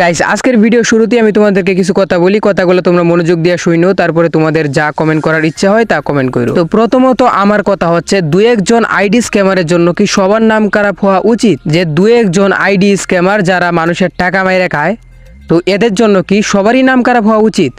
Guys আজকের video শুরুতেই আমি তোমাদেরকে কিছু কথা বলি। কথাগুলো তোমরা মনোযোগ দিয়ে শুনো তারপরে তোমাদের যা কমেন্ট করার ইচ্ছা হয় তা কমেন্ট করো তো প্রথমত আমার কথা হচ্ছে দু একজন আইডি স্ক্যামারের জন্য কি সবার নাম খারাপ হওয়া উচিত? যে দু একজন আইডি স্ক্যামার যারা মানুষের টাকা মাইরে খায়, তো এদের জন্য কি সবারই নাম খারাপ হওয়া উচিত?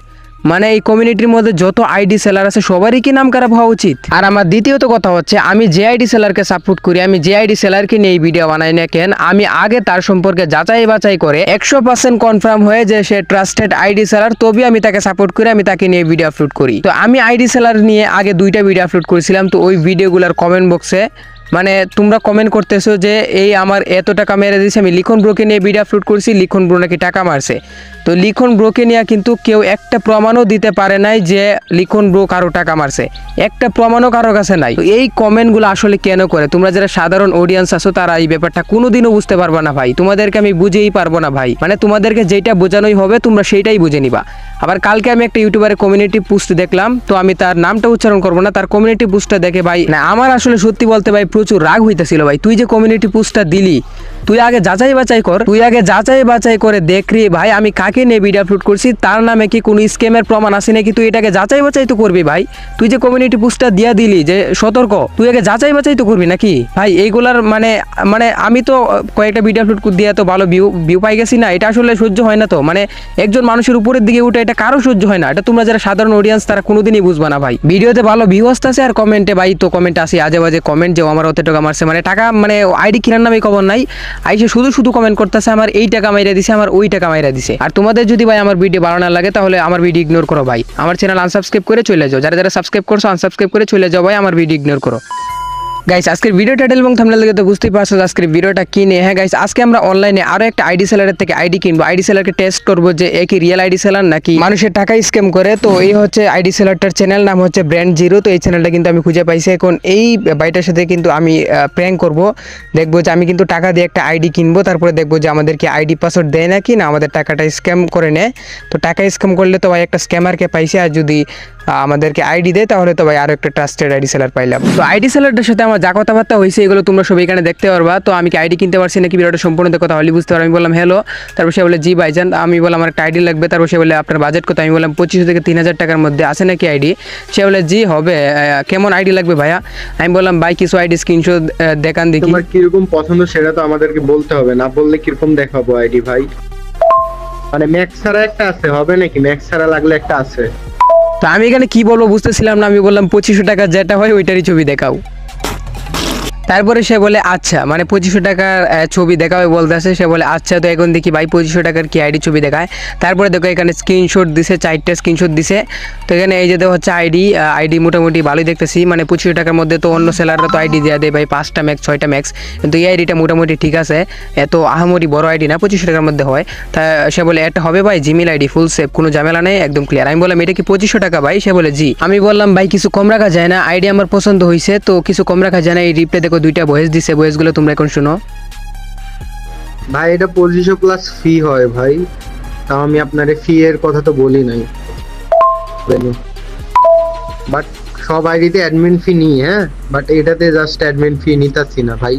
মানে এই কমিউনিটির মধ্যে যত আইডি সেলার আছে, সবারই কি নাম খারাপ হওয়া উচিত? আর আমার দ্বিতীয়ত কথা হচ্ছে, আমি যে আইডি সেলারকে সাপোর্ট করি, আমি যে আইডি সেলারকে নিয়ে এই ভিডিও বানাই, না কেন, আমি আগে তার সম্পর্কে যাচাই বাছাই করে একশো পার্সেন্ট কনফার্ম হয়ে যে সে ট্রাস্টেড আইডি সেলার তবে আমি তাকে সাপোর্ট করি, আমি তাকে নিয়ে ভিডিও আপলোড করি। তো আমি আইডি সেলার নিয়ে আগে দুইটা ভিডিও আপলোড করেছিলাম, তো ওই ভিডিওগুলোর কমেন্ট বক্সে মানে তোমরা কমেন্ট করতেছো যে, এই আমার এত টাকা মেরে দিয়েছে, আমি লিখন ব্রোকে নিয়ে ভিডিও আপলোড করছি, লিখন ব্রো নাকি টাকা মারছে। তো লিখন ব্রোকে নিয়ে কিন্তু কেউ একটা প্রমাণও দিতে পারে নাই যে লিখন ব্রো কারও টাকা মারছে। একটা প্রমাণও কারও কাছে নাই। তো এই কমেন্টগুলো আসলে কেন করে? তোমরা যারা সাধারণ অডিয়েন্স আছো, তারা এই ব্যাপারটা কোনোদিনও বুঝতে পারবে না ভাই। তোমাদেরকে আমি বুঝেই পারব না ভাই। মানে তোমাদেরকে যেটা বোঝানোই হবে, তোমরা সেইটাই বুঝে নিবা। আবার কালকে আমি একটা ইউটিউবারের কমিউনিটি পোস্ট দেখলাম, তো আমি তার নামটা উচ্চারণ করব না, তার কমিউনিটি পোস্টটা দেখে ভাই না আমার আসলে সত্যি বলতে ভাই প্রচুর রাগ হইতেছিল ভাই। তুই যে কমিউনিটি পোস্টটা দিলি তুই আগে যাচাই বাছাই কর, তুই আগে যাচাই বাছাই করে দেখ রে ভাই, আমি কাকে নিয়ে ভিডিও আপলোড করছি, তার নামে কি কোনো স্কেমের প্রমাণ আছে নাকি? তুই এটাকে যাচাই বাছাই তো করবি, ভাই। তুই যে কমিউনিটি পোস্টটা দিয়া দিলি যে সতর্ক, তুই আগে যাচাই বাছাই তো করবি নাকি? ভাই, এইগুলার মানে মানে আমি তো কয়েকটা ভিডিও আপলোড দিয়ে তো ভালো ভিউ ভিউ পাই গেছি না, এটা আসলে সহ্য হয় না তো। মানে একজন মানুষের উপরের দিকে উঠে এটা কারও সহ্য হয় না, এটা তোমরা যারা সাধারণ অডিয়েন্স তারা কোনোদিনই বুঝবা না, ভাই। ভিডিওতে ভালো ভিউ আসতেছে আর কমেন্টে ভাই, তো কমেন্ট আসি আজে বাজে কমেন্ট যে, আমার অত টাকা মারছে মানে টাকা মানে আইডি কেনার নামে খবর নাই। আইসে শুধু শুধু কমেন্ট করতেছে, আমার এই টাকা মাইরা দিছে, আমার ওই টাকা মাইরা দিছে। আর তোমাদের যদি ভাই আমার ভিডিও ভালো না লাগে, তাহলে আমার ভিডিও ইগনোর করো ভাই। আমার চ্যানেল আনসাবস্ক্রাইব করে চলে যাও। যারা যারা সাবস্ক্রাইব করছ আনসাবস্ক্রাইব করে চলে যাও ভাই, আমার ভিডিও ইগনোর করো। গাইস আজকের ভিডিও টাইটেল এবং থাম্বনেল দেখে তো বুঝতেই পারছ আজকের ভিডিওটা কি নিয়ে। হ্যাঁ গাইস আজকে আমরা অনলাইনে আরও একটা আইডি সেলারের থেকে আইডি কিনবো। আইডি সেলারকে টেস্ট করব যে এ কি রিয়েল আইডি সেলার নাকি মানুষের টাকা স্ক্যাম করে। তো এই হচ্ছে আইডি সেলারটার চ্যানেল নাম হচ্ছে ব্র্যান্ড জিরো তো এই চ্যানেলটা কিন্তু আমি খুঁজে পাইছি। এখন এই বাইটার সাথে কিন্তু আমি প্র্যাঙ্ক করব। দেখব যে আমি কিন্তু টাকা দিয়ে একটা আইডি কিনবো। তারপরে দেখব যে আমাদেরকে আইডি পাসওয়ার্ড দেয় নাকি না, আমাদের টাকাটা স্ক্যাম করে নেয়। তো টাকা স্ক্যাম করলে তো ভাই একটা স্ক্যামারকে পাইছি। আর যদি আমাদেরকে আইডি দেয়, তাহলে তো ভাই আরও একটা ট্রাস্টেড আইডি সেলার পাইলাম। তো আইডি সেলারটার সাথে আমার যা কথাবার্তা হয়েছে, এগুলো তোমরা সবাই এখানে দেখতে পারবা। তো আমি কি আইডি কিনতে পারছি নাকি ভিডিওটা সম্পূর্ণ দেখো তাহলে বুঝতে পারো। আমি বললাম হ্যালো তারপর সে বলে, জি ভাইজান। আমি বললাম, আমার একটা আইডি লাগবে। তারপর সে বলে, আপনার বাজেট কত? আমি বললাম, পঁচিশশো থেকে তিন হাজার টাকার মধ্যে আছে নাকি আইডি সে বলে, জি, হবে। কেমন আইডি লাগবে ভাইয়া? আমি বললাম, ভাই, কিছু আইডি স্ক্রিনশট দেখান দেখি। তোমার কীরকম পছন্দ সেটা তো আমাদেরকে বলতে হবে। না বললে কীরকম দেখাবো আইডি ভাই? মানে ম্যাক্স ছাড়া একটা আছে, হবে নাকি? ম্যাক্স ছাড়া লাগলে একটা আছে। তো আমি এখানে কি বলব বুঝতেছিলাম না, আমি বললাম পঁচিশশো টাকা যেটা হয় ওইটারই ছবি দেখাও। তারপরে সে বলে আচ্ছা। মানে পঁচিশশো টাকার ছবি দেখাবে বলতেছে। সে বলে আচ্ছা তো এখন দেখি ভাই পঁচিশশো টাকার কি আইডি ছবি দেখায়? তারপরে দেখো এখানে স্ক্রিনশট দিছে, চারটে স্ক্রিনশট দিছে। তো এখানে এই যে দেখো হচ্ছে আইডি আইডি মোটামুটি ভালোই দেখতেছি। মানে পঁচিশশো টাকার মধ্যে তো অন্য সেলাররা তো আইডি দেওয়া দেয় ভাই, পাঁচটা ম্যাক্স ছয়টা ম্যাক্স কিন্তু এই আইডিটা মোটামুটি ঠিক আছে। এত আহামরি বড় আইডি না, পঁচিশশো টাকার মধ্যে হয়। তা সে বলে, এটা হবে ভাই জিমেল আইডি ফুল সেভ কোনো ঝামেলা নেই, একদম ক্লিয়ার আমি বললাম, এটা কি পঁচিশশো টাকা ভাই? সে বলে, জি। আমি বললাম, ভাই, কিছু কম রাখা যায় না। আইডি আমার পছন্দ হয়েছে তো কিছু কম রাখা যায় না। এই রিপ্লে দেখো দুইটা ভয়েস দিছে ভয়েসগুলো তোমরা এখন শুনো। ভাই এটা পঁচিশশো প্লাস ফি হয় ভাই। তাও আমি আপনার ফি এর কথা তো বলি নাই। বাট সব আইডিতে অ্যাডমিন ফি নিই হ্যাঁ? বাট এটাতে জাস্ট অ্যাডমিন ফি নিতাছি না ভাই।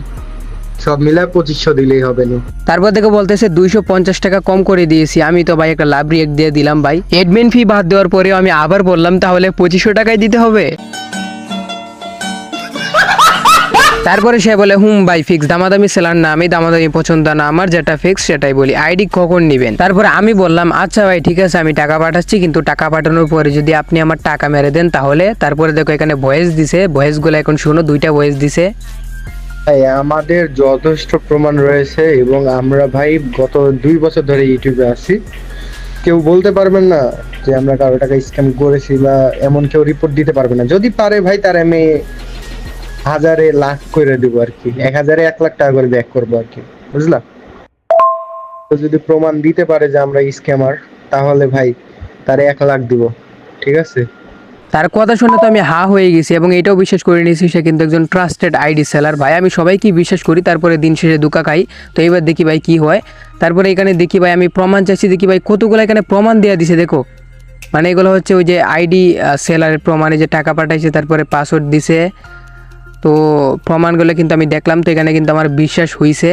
সব মিলায় পঁচিশশো দিলেই হবে না। তারপর দেখো বলতেছে দুইশো পঞ্চাশ টাকা কম করে দিয়েছি। আমি তো ভাই একটা লাভ রিয়েক্ট দিয়ে দিলাম ভাই। এডমিন ফি বাদ দেওয়ার পরেও আমি আবার বললাম তাহলে পঁচিশশো টাকায় দিতে হবে? তারপরে সে বলে, হুম ভাই ফিক্স দামাদামি সেলার না, আমি দামাদামি পছন্দ না, আমার যেটা ফিক্স সেটাই বলি। আইডি কখন নেবেন? তারপরে আমি বললাম আচ্ছা ভাই, ঠিক আছে, আমি টাকা পাঠাচ্ছি, কিন্তু টাকা পাঠানোর পরে যদি আপনি আমার টাকা মেরে দেন তাহলে? তারপরে দেখো, এখানে ভয়েস দিছে ভয়েসগুলো এখন শুনো, দুইটা ভয়েস দিছে। আমাদের যথেষ্ট প্রমাণ রয়েছে এবং আমরা ভাই গত দুই বছর ধরে ইউটিউবে আছি। কেউ বলতে পারবেন না যে আমরা কারও টাকা স্ক্যাম করেছি বা এমন কেউ রিপোর্ট দিতে পারবে না। যদি পারে ভাই, তার আমি হাজারে লাখ করে দিব আর কি। এক হাজারে এক লাখ টাকা করে ব্যাক করব আর কি। তো যদি প্রমাণ দিতে পারে যে আমরা স্ক্যামার তাহলে ভাই তারে এক লাখ দিব। ঠিক আছে? তার কথা শুনে তো আমি হা হয়ে গেছি এবং এটাও বিশ্বাস করে নিয়েছি সে কিন্তু একজন ট্রাস্টেড আইডি সেলার ভাই, আমি সবাইকে বিশ্বাস করি, তারপরে দিন শেষে দুকা খাই। তো এইবার দেখি ভাই কি হয়। তারপরে এখানে দেখি ভাই, আমি প্রমাণ চাইছি দেখি ভাই কতগুলো এখানে প্রমাণ দেওয়া দিছে, দেখো। মানে এগুলো হচ্ছে ওই যে আইডি সেলারের প্রমাণে যে টাকা পাঠাইছে, তারপরে পাসওয়ার্ড দিছে। তো প্রমাণগুলো কিন্তু আমি দেখলাম, তো এখানে কিন্তু আমার বিশ্বাস হয়েছে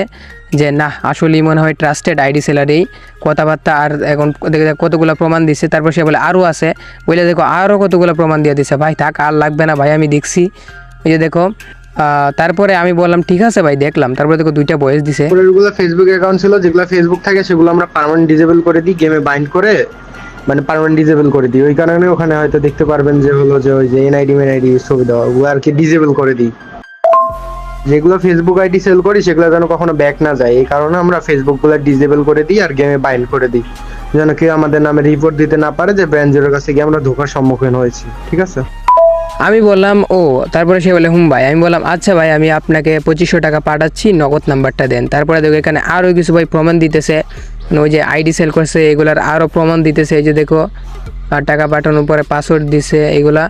যে না, আসলেই মনে হয় ট্রাস্টেড আইডি সেলারেই কথাবার্তা আর এখন দেখে কতগুলো প্রমাণ দিচ্ছে তারপর সে বলে আরও আছে। বলে দেখো আরও কতগুলো প্রমাণ দিয়ে দিচ্ছে ভাই, থাক, আর লাগবে না ভাই, আমি দেখছি। এই যে দেখো তারপরে আমি বললাম, ঠিক আছে ভাই, দেখলাম। তারপরে দেখো দুইটা বয়স দিছে। ফেসবুক অ্যাকাউন্ট ছিল, যেগুলো ফেসবুক থাকে, সেগুলো আমরা পার্মানেন্ট ডিজেবল করে দিই গেমে বাইন্ড করে। মানে পার্মানেন্ট ডিজেবল করে দিই। ওই কারণে ওখানে হয়তো দেখতে পারবেন যে হলো যে ওই যে এনআইডি মেনআইডি ছবি দেওয়া ওগুলো আর কি ডিজেবল করে দিই। যেগুলো ফেসবুক আইডি সেল করি, সেগুলো যেন কখনো ব্যাক না যায়। এই কারণে আমরা ফেসবুকগুলো ডিজেবল করে দিই আর গেমে বাইন্ড করে দিই। যেন কেউ আমাদের নামে রিপোর্ট দিতে না পারে যে ব্র্যান্ড জিরোর কাছে গিয়ে আমরা ধোকার সম্মুখীন হয়েছি। ঠিক আছে? আমি বললাম, ও, তারপরে সে বলে, হুম ভাই। আমি বললাম আচ্ছা ভাই, আমি আপনাকে পঁচিশশো টাকা পাঠাচ্ছি, নগদ নাম্বারটা দেন। তারপরে দেখো, এখানে আরও কিছু ভাই প্রমাণ দিতেছে। ওই যে আইডি সেল করছে, এগুলার আরও প্রমাণ দিতেছে, এই যে দেখো টাকা পাঠানোর পরে পাসওয়ার্ড দিছে, এগুলা।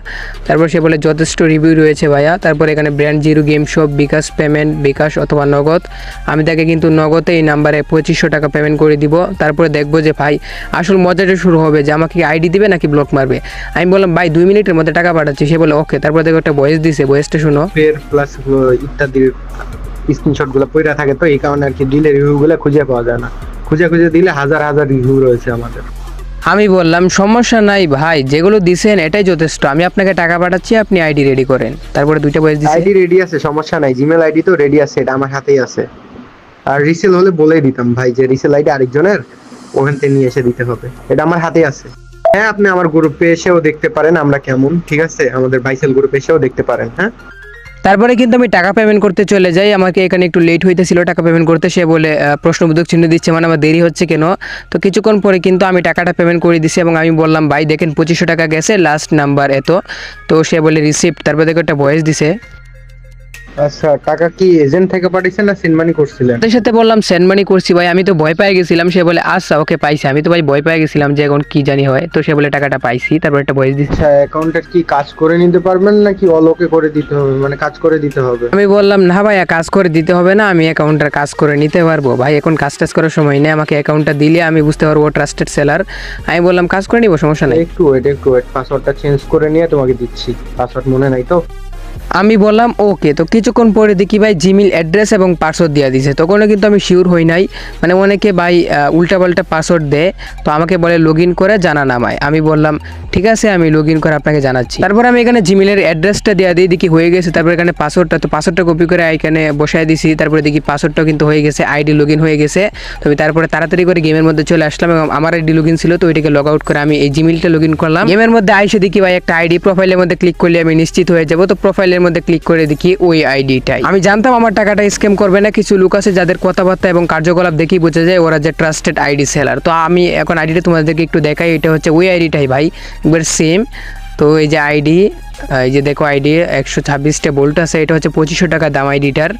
তারপর সে বলে, যথেষ্ট রিভিউ রয়েছে ভাইয়া। তারপর এখানে brand zero game shop bKash payment bKash অথবা নগদ। আমি তাকে কিন্তু নগদে এই নাম্বারে পঁচিশশো টাকা পেমেন্ট করে দিব। তারপরে দেখব যে, ভাই, আসল মজাটা শুরু হবে যে, আমাকে আইডি দিবে নাকি ব্লক মারবে? আমি বললাম, ভাই, দুই মিনিটের মধ্যে টাকা পাঠাচ্ছি। সে বলে ওকে তারপর দেখো একটা ভয়েস দিছে ভয়েসটা শুনো। প্লাস ইত্যাদির স্ক্রিনশটগুলো পইরা থাকে তো, এই কারণে আর কি ডিলে রিভিউগুলো খুঁজে পাওয়া যায় না। খুঁজে খুঁজে দিলে হাজার হাজার রিভিউ রয়েছে আমাদের। আমি বললাম সমস্যা নাই ভাই যেগুলো দিছেন এটাই যথেষ্ট। আমি আপনাকে টাকা পাঠাচ্ছি আপনি আইডি রেডি করেন। তারপরে দুইটা ভয়েস দিছে। আইডি রেডি আছে সমস্যা নাই। জিমেল আইডি তো রেডি আছে এটা আমার হাতেই আছে। আর রিসেল হলে বলেই দিতাম ভাই যে রিসেল আইডি আরেকজনের ওখান থেকে নিয়ে এসে দিতে হবে। এটা আমার হাতেই আছে। হ্যাঁ আপনি আমার গ্রুপে এসেও দেখতে পারেন আমরা কেমন ঠিক আছে? আমাদের বাইসেল গ্রুপে এসেও দেখতে পারেন হ্যাঁ? তারপরে কিন্তু আমি টাকা পেমেন্ট করতে চলে যাই। আমাকে এখানে একটু লেট হইতেছিল টাকা পেমেন্ট করতে। সে বলে প্রশ্নবোধক চিহ্ন দিচ্ছে মানে আমার দেরি হচ্ছে কেন? তো কিছুক্ষণ পরে কিন্তু আমি টাকাটা পেমেন্ট করে দিছি এবং আমি বললাম, ভাই, দেখেন, পঁচিশশো টাকা গেছে লাস্ট নাম্বার এত। তো সে বলে রিসিপ্ট তারপরে দেখো একটা ভয়েস দিছে। আচ্ছা টাকা কি এজেন্ট থেকে পাঠিয়েছেন না সিনমানি করছিলেন? তাদের সাথে বললাম করছি ভাই আমি তো ভয় পেয়ে গেছিলাম। সে বলে আচ্ছা ওকে পাইছি আমি তো ভাই ভয় পেয়ে গেছিলাম যে এখন কি জানি হয়। তো সে বলে টাকাটা পাইছি তারপর একটা ভয়েস দিচ্ছে। আচ্ছা অ্যাকাউন্টের কি কাজ করে নিতে পারবেন নাকি অলোকে করে দিতে হবে? মানে কাজ করে দিতে হবে? আমি বললাম না ভাই কাজ করে দিতে হবে না আমি অ্যাকাউন্টটা কাজ করে নিতে পারব। ভাই এখন কাজ টাজ করার সময় নেই আমাকে অ্যাকাউন্টটা দিলে আমি বুঝতে পারব ট্রাস্টেড সেলার আমি বললাম কাজ করে নিবো সমস্যা নেই। একটু ওয়েট একটু ওয়েট পাসওয়ার্ডটা চেঞ্জ করে নিয়ে তোমাকে দিচ্ছি। পাসওয়ার্ড মনে নাই তো? আমি বললাম, ওকে। তো কিছুক্ষণ পরে দেখি ভাই জিমেল অ্যাড্রেস এবং পাসওয়ার্ড দেওয়া দিছে। তখনও কিন্তু আমি শিওর হই নাই। মানে অনেকে ভাই উল্টাপাল্টা পাসওয়ার্ড দেয়। তো আমাকে বলে লগ ইন করে জানা নামায়। আমি বললাম, ঠিক আছে, আমি লগ ইন করে আপনাকে জানাচ্ছি। তারপর আমি এখানে জিমেলের অ্যাড্রেসটা দেওয়া দিই। দেখি হয়ে গেছে। তারপর এখানে পাসওয়ার্ডটা তো পাসওয়ার্ডটা কপি করে এখানে বসায় দিছি। তারপরে দেখি পাসওয়ার্ডটাও কিন্তু হয়ে গেছে। আইডি লগ ইন হয়ে গেছে। তো আমি তারপরে তাড়াতাড়ি করে গেমের মধ্যে চলে আসলাম এবং আমার আইডি লগ ইন ছিল। তো ওইটাকে লগ আউট করে আমি এই জিমেলটা লগ ইন করলাম। গেমের মধ্যে আইসে দেখি ভাই, একটা আইডি প্রোফাইলের মধ্যে ক্লিক করলে আমি নিশ্চিত হয়ে যাব। তো প্রোফাইলের মধ্যে ক্লিক করে দেখি ওই আইডিটাই আমি জানতাম আমার টাকাটা স্ক্যাম করবে না, কিছু লোক আছে যাদের কথাবার্তা এবং কার্যকলাপ দেখি বোঝা যায় ওরা যে ট্রাস্টেড আইডি সেলার তো আমি এখন আইডিটা তোমাদেরকে একটু দেখাই, এটা হচ্ছে ওই আইডিটাই ভাই, একবার সেম তো এই যে আইডি এই যে দেখো আইডি একশো ছাব্বিশটা বোল্ট আছে, এটা হচ্ছে পঁচিশশো টাকা দাম আইডিটার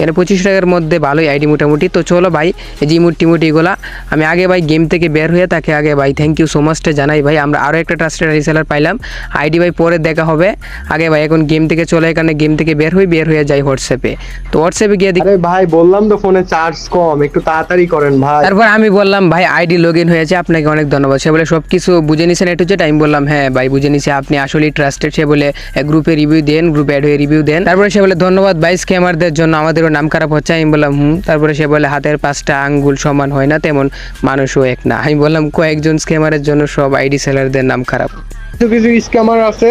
এখানে পঁচিশ টাকার মধ্যে ভালোই আইডি মোটামুটি। তো চলো ভাই এই যে ইমুট টিমুট এগুলা আমি আগে ভাই গেম থেকে বের হয়ে তাকে আগে ভাই থ্যাংক ইউ সো মাচটা জানাই ভাই। আমরা আরও একটা ট্রাস্টেড রিসেলার পাইলাম। আইডি ভাই পরে দেখা হবে। আগে ভাই এখন গেম থেকে চলে এখানে গেম থেকে বের হই বের হয়ে যাই হোয়াটসঅ্যাপে তো হোয়াটসঅ্যাপে গিয়ে দেখি ভাই বললাম তো ফোনে চার্জ কম একটু তাড়াতাড়ি করেন ভাই। তারপর আমি বললাম ভাই আইডি লগ ইন হয়েছে আপনাকে অনেক ধন্যবাদ। সে বলে সব কিছু বুঝে নিছেন একটু যেটা আমি বললাম হ্যাঁ ভাই বুঝে নিছে আপনি আসলে ট্রাস্টেড সে বলে গ্রুপে রিভিউ দেন গ্রুপে অ্যাড হয়ে রিভিউ দেন। তারপরে সে বলে ধন্যবাদ ভাই স্ক্যামারদের জন্য আমাদেরও নাম খারাপ হচ্ছে আমি বললাম হুম? তারপরে সে বলে হাতের পাঁচটা আঙ্গুল সমান হয় না তেমন মানুষও এক না। আমি বললাম কয়েকজন স্ক্যামারের জন্য সব আইডি সেলারদের নাম খারাপ। কিছু কিছু স্ক্যামার আছে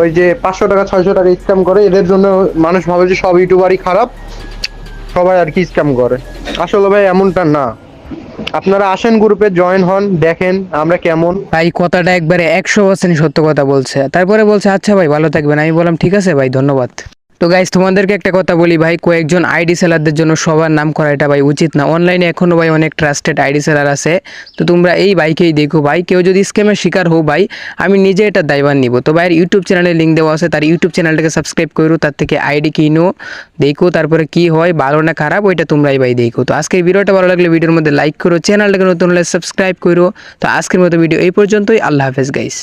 ওই যে পাঁচশো টাকা ছয়শো টাকা স্ক্যাম করে এদের জন্য মানুষ ভাবে যে সব ইউটিউবারই খারাপ সবাই আর কি স্ক্যাম করে। আসলে ভাই এমনটা না। আপনারা আসেন গ্রুপে জয়েন হন দেখেন আমরা কেমন। ভাই কথাটা একবারে একশো পার্সেন্ট সত্য কথা বলছে। তারপরে বলছে আচ্ছা ভাই ভালো থাকবেন। আমি বললাম ঠিক আছে ভাই ধন্যবাদ। তো গাইজ তোমাদেরকে একটা কথা বলি ভাই, কয়েকজন আইডি সেলারদের জন্য সবার নাম করা এটা ভাই উচিত না। অনলাইনে এখনও ভাই অনেক ট্রাস্টেড আইডি সেলার আছে। তো তোমরা এই বাইকেই দেখো ভাই, কেউ যদি স্ক্যামের শিকার হও ভাই, আমি নিজে এটা দায়ভার নিব। তো ভাইয়ের ইউটিউব চ্যানেলে লিঙ্ক দেওয়া আছে, তার ইউটিউব চ্যানেলটাকে সাবস্ক্রাইব করো, তার থেকে আইডি কিনো, দেখো তারপরে কি হয়, ভালো না খারাপ, ওইটা তোমরাই ভাই দেখো। তো আজকের ভিডিওটা ভালো লাগলে ভিডিওর মধ্যে লাইক করো চ্যানেলটাকে নতুন হলে সাবস্ক্রাইব করো। তো আজকের মতো ভিডিও এই পর্যন্তই, আল্লাহ হাফেজ গাইস